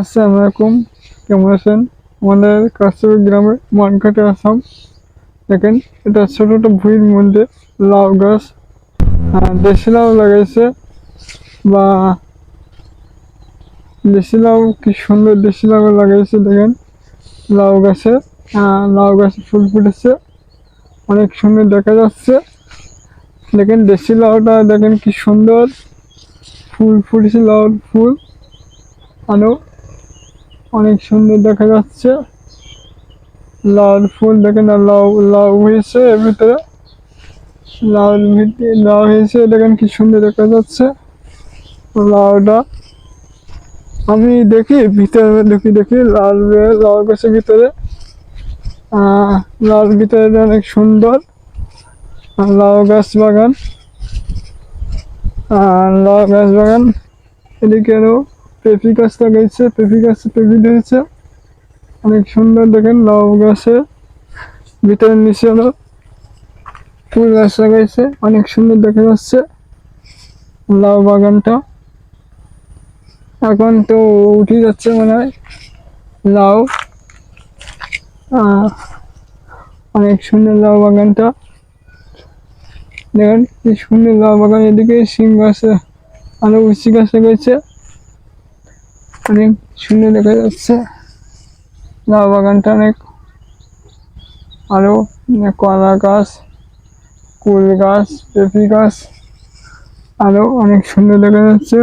আসসালামু আলাইকুম কেমন আছেন? আমাদের কাছাড় গ্রামে মানকাটে আসাম। দেখেন, এটা ছোট ছোট ভুঁইর মধ্যে লাউ গাছ। দেশি লাউ লাগাইছে। বা দেশি লাউ কি সুন্দর দেশি লাউ লাগাইছে, দেখেন। লাউ গাছে লাউ গাছে ফুল ফুটেছে। অনেক সুন্দর দেখা যাচ্ছে। দেখেন, দেশি লাউটা দেখেন কি সুন্দর। ফুল ফুটেছে, লাউর ফুল। আরও অনেক সুন্দর দেখা যাচ্ছে। লাল ফুল দেখেন না, লাউ লাউ হয়েছে এর ভিতরে। লাউ ভিতরে লাউ হয়েছে, দেখেন কি সুন্দর দেখা যাচ্ছে। লাউটা আমি দেখি, ভিতরে দেখি দেখি, লাল লাউ গাছের ভিতরে। লাল ভিতরে অনেক সুন্দর। লাউ গাছ বাগান। আর লাউ গাছ বাগান এদিকে আরও পেঁপি গাছ লাগাইছে পেঁপি গাছে পেঁপি ধরেছে। অনেক সুন্দর দেখেন লাউ গাছের ভিতরে নিচে হলো ফুল গাছ লাগাইছে, অনেক সুন্দর দেখা যাচ্ছে লাউ বাগানটা। এখন তো উঠে যাচ্ছে মনে হয় লাউ। অনেক সুন্দর লাউ বাগানটা। দেখেন কি সুন্দর লাউ বাগান, এদিকে শিম গাছে, আরও উচি গাছ লাগাইছে। অনেক সুন্দর দেখা যাচ্ছে। লাউ বাগানটা অনেক আরও কলা গাছ, কুল গাছ পেঁপি গাছ আরও অনেক সুন্দর দেখা যাচ্ছে।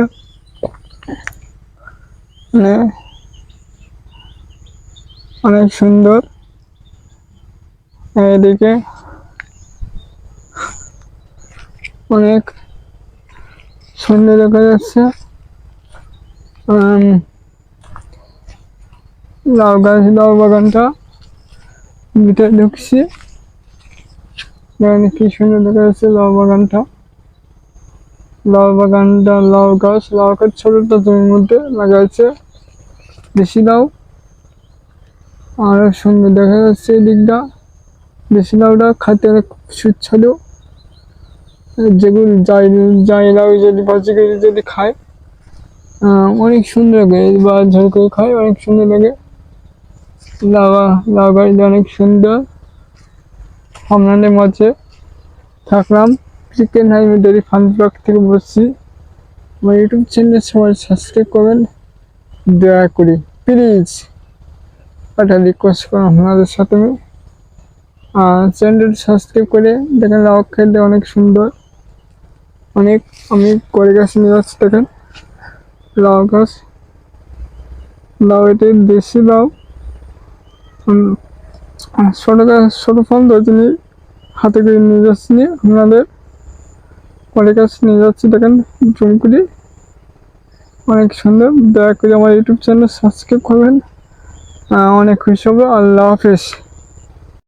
মানে অনেক সুন্দর। এদিকে অনেক সুন্দর দেখা যাচ্ছে। লাউ গাছ, লাউ বাগানটা। ভিতরে ঢুকছি। দেখেন কি সুন্দর দেখা যাচ্ছে লাউ বাগানটা। লাউ বাগানটা, লাউ গাছ লাউ গাছ ছোটটা জমির মধ্যে লাগাইছে দেশি লাউ। আরও সুন্দর দেখা যাচ্ছে এই দিকটা দেশি লাউটা খাতে অনেক সুস্বাদু। যেগুলো যাই যাই লাউ যদি করে যদি খায় অনেক সুন্দর লাগে। বা ঝোল করে খায়, অনেক সুন্দর লাগে। লাভা লাউ অনেক সুন্দর। আপনাদের মাঝে থাকলাম। চিকেন হাইমেডারি ফান ব্লগ থেকে বলছি, আমার ইউটিউব চ্যানেল সবাই সাবস্ক্রাইব করবেন। দয়া করি প্লিজ একটা রিকোয়েস্ট করুন আপনাদের সাথে। আমি চ্যানেল সাবস্ক্রাইব করে দেখেন লাউ খেতে অনেক সুন্দর। অনেক আমি করে গাছ নিয়ে যাচ্ছি দেখেন। লাউ গাছ লাউ এটি দেশি লাউ। ছোটো ছোটো ফোন তো তিনি হাতে করে নিয়ে যাচ্ছি। আপনাদের অনেক কাছে নিয়ে যাচ্ছি, দেখেন, জুম করে। অনেক সুন্দর। দয়া করে আমার ইউটিউব চ্যানেল সাবস্ক্রাইব করবেন। অনেক খুশি হব। আল্লাহ হাফেজ।